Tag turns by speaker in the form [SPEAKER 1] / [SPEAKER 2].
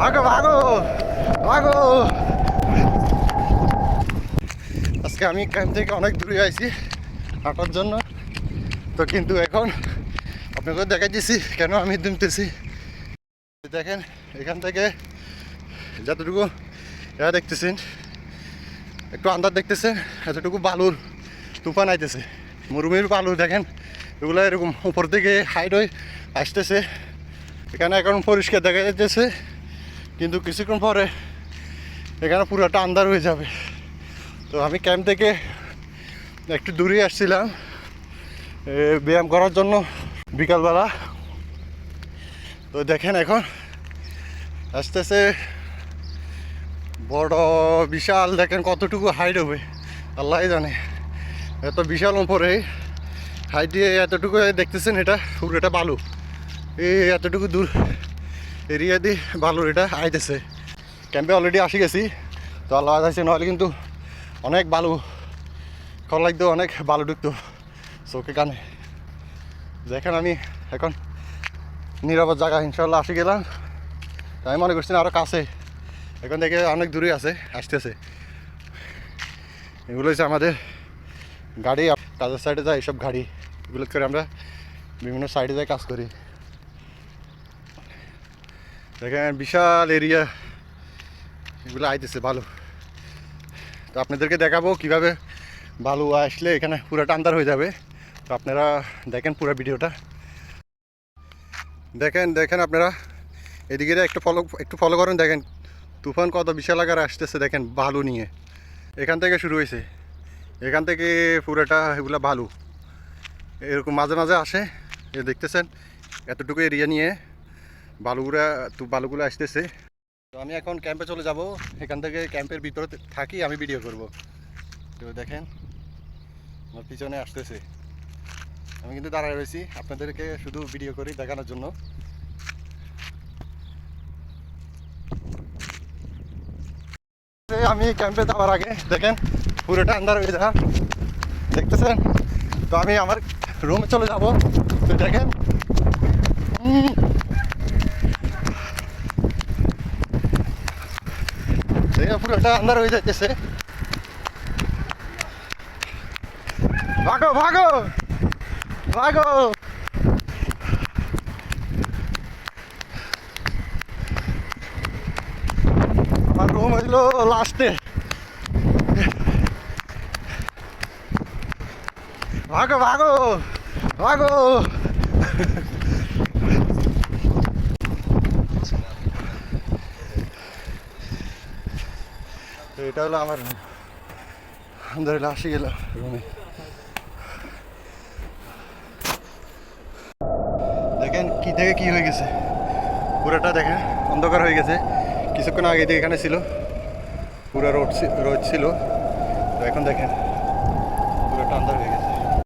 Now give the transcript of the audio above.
[SPEAKER 1] ভাগো ভাগো ভাগো আজকে আমি ক্যাম্প থেকে অনেক দূরে আইছি হাঁটার জন্য। তো কিন্তু এখন আপনাকে দেখাই দিছি কেন আমি দুমতেছি। দেখেন, এখান থেকে যতটুকু এরা দেখতেছেন, একটু আন্দাজ দেখতেছেন, এতটুকু বালুর তুফান আইতেছে। মরুমির বালু, দেখেন, এগুলো এরকম উপর থেকে হাইট হয়ে আসতেছে। এখানে এখন পরিষ্কার দেখা যাইতেছে। কিন্তু কিছুক্ষণ পরে এখানে পুরোটা আন্ধার হয়ে যাবে। তো আমি ক্যাম্প থেকে একটু দূরে আসছিলাম ব্যায়াম করার জন্য বিকালবেলা। তো দেখেন এখন আস্তে আস্তে বড় বিশাল, দেখেন কতটুকু হাইট হবে আল্লাহ জানে। এত বিশাল উপরে হাইট দিয়ে এতটুকু দেখতেছেন এটা পুরো এটা বালু। এই, এতটুকু দূর। এরিয়া দিয়ে বালুর এটা আইতেছে। ক্যাম্পে অলরেডি আসি গেছি। তো আল্লাহ আছে নাহলে কিন্তু অনেক বালু খর লাগতো, অনেক বালু ঢুকতো চোখে কানে। দেখেন আমি এখন নিরাপদ জায়গা ইনশাল্লাহ আসি গেলাম। তাই মনে করছি আরও কাছে। এখন থেকে অনেক দূরে আছে, আসতেছে। এগুলো হচ্ছে আমাদের গাড়ি কাজের সাইডে যায় এইসব গাড়ি। এগুলো করে আমরা বিভিন্ন সাইডে যায় কাজ করি। দেখেন, বিশাল এরিয়া এগুলো আইতেছে, ভালো। তো আপনাদেরকে দেখাবো কীভাবে বালু আসলে এখানে পুরোটা আন্দার হয়ে যাবে। তো আপনারা দেখেন পুরো ভিডিওটা। দেখেন দেখেন আপনারা, এদিকে একটু ফলো একটু ফলো করেন, দেখেন। তুফান কত বিশাল আকারে আসতেছে, দেখেন, বালু নিয়ে। এখান থেকে শুরু হয়েছে। এখান থেকে পুরোটা এগুলো বালু। এরকম মাঝে মাঝে আসে। এ দেখতেছেন, এতটুকু এরিয়া নিয়ে। বালুগুলা, তু বালুগুলো আসতেছে। তো আমি এখন ক্যাম্পে চলে যাব। এখান থেকে ক্যাম্পের ভিতরে থাকি, আমি ভিডিও করব। তো দেখেন, আমার পিছনে আসতেছে। আমি কিন্তু দাঁড়ায় রয়েছি আপনাদেরকে শুধু ভিডিও করি দেখানোর জন্য। আমি ক্যাম্পে যাওয়ার আগে, দেখেন, পুরোটা আন্ধার হয়ে যা দেখতেছেন? তো আমি আমার রুমে চলে যাব। তো দেখেন দেখেন পুরোটা আন্ধার হয়ে যাইতেছে। ভাগো ভাগো ভাগো। আমার রুম হইল লাস্টে। ভাগো ভাগো ভাগো। এটা হলো আমার রুম আলহামদুলিল্লাহ আসি গেলাম। রুমে দেখেন কি থেকে কি হয়ে গেছে। পুরোটা দেখেন, অন্ধকার হয়ে গেছে। কিছুক্ষণ আগে দিয়ে এখানে ছিল। পুরো রোড রোড ছিল। তো এখন দেখেন, পুরোটা অন্ধকার হয়ে গেছে।